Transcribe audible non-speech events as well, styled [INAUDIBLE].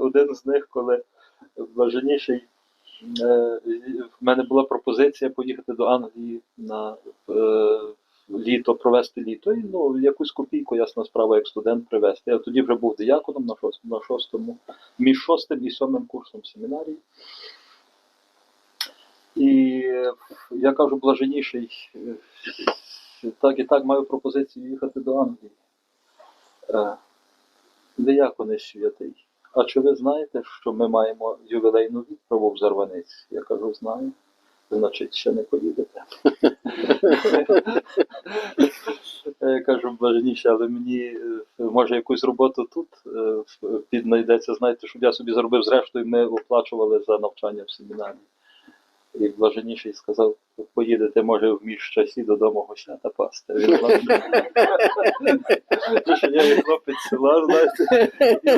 один з них, коли блаженніший. е, В мене була пропозиція поїхати до Англії на е, літо, провести літо. І ну, якусь копійку, ясна справа, як студент привезти. Я тоді вже був дияконом на шостому, на шостому між шостим і сьомим курсом семінарії. І я кажу, блаженніший, е, так і так маю пропозицію їхати до Англії. Е, Дияконе святий. А чи ви знаєте, що ми маємо ювілейну відправу в Зарваниці? Я кажу, знаю. Значить, ще не поїдете. Я кажу, блаженіше, але мені е, може якусь роботу тут е, піднайдеться. Знаєте, щоб я собі зробив зрештою, ми оплачували за навчання в семінарі. І блаженіший сказав, поїдете, може, в між часі додому гусята пасти. Він [LAUGHS] я є хлопець села, знаєте. і